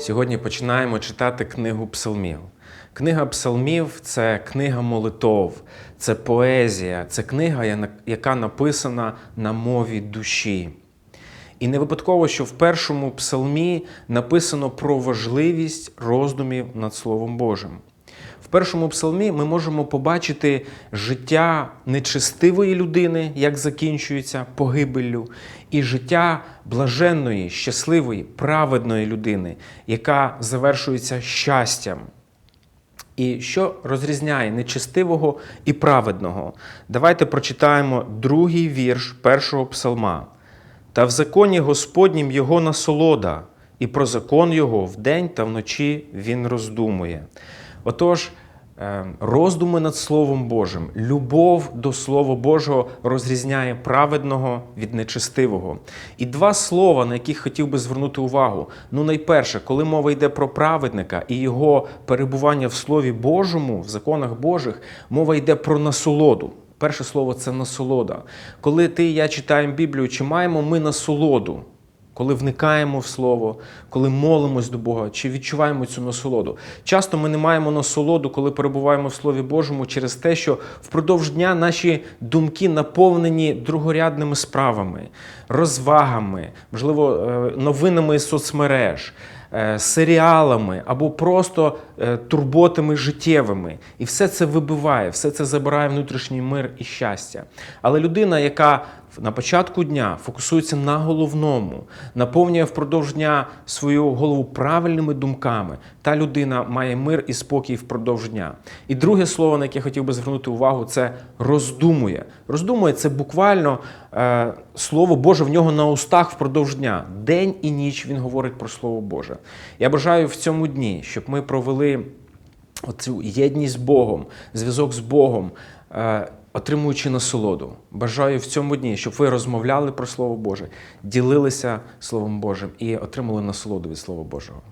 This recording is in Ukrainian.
Сьогодні починаємо читати книгу псалмів. Книга псалмів це книга молитов, це поезія, це книга, яка написана на мові душі. І не випадково, що в першому псалмі написано про важливість роздумів над Словом Божим. В першому псалмі ми можемо побачити життя нечестивої людини, як закінчується погибеллю, і життя блаженної, щасливої, праведної людини, яка завершується щастям. І що розрізняє нечестивого і праведного? Давайте прочитаємо другий вірш першого псалма. Та в законі Господнім його насолода, і про закон його вдень та вночі він роздумує. Отож, е, роздуми над Словом Божим, любов до Слова Божого розрізняє праведного від нечестивого. І два слова, на яких хотів би звернути увагу. Ну, найперше, коли мова йде про праведника і його перебування в Слові Божому, в законах Божих, мова йде про насолоду. Перше слово це насолода. Коли ти і я читаємо Біблію, чи маємо ми насолоду? Коли вникаємо в слово, коли молимось до Бога, чи відчуваємо цю насолоду? Часто ми не маємо насолоду, коли перебуваємо в Слові Божому, через те, що впродовж дня наші думки наповнені другорядними справами, розвагами, можливо, е, новинами соцмереж, е, серіалами або просто е, турботами життєвими. І все це вибиває, все це забирає внутрішній мир і щастя. Але людина, яка на початку дня фокусується на головному, наповнює впродовж дня свою голову правильними думками, та людина має мир і спокій впродовж дня. І друге слово, на яке я хотів би звернути увагу, це роздумує. Роздумує це буквально е, слово Боже в нього на устах впродовж дня. День і ніч він говорить про Слово Боже. Я бажаю в цьому дні, щоб ми провели оцю єдність з Богом, зв'язок з Богом, е, отримуючи насолоду. Бажаю в цьому дні, щоб ви розмовляли про Слово Боже, ділилися Словом Божим і отримали насолоду від Слова Божого.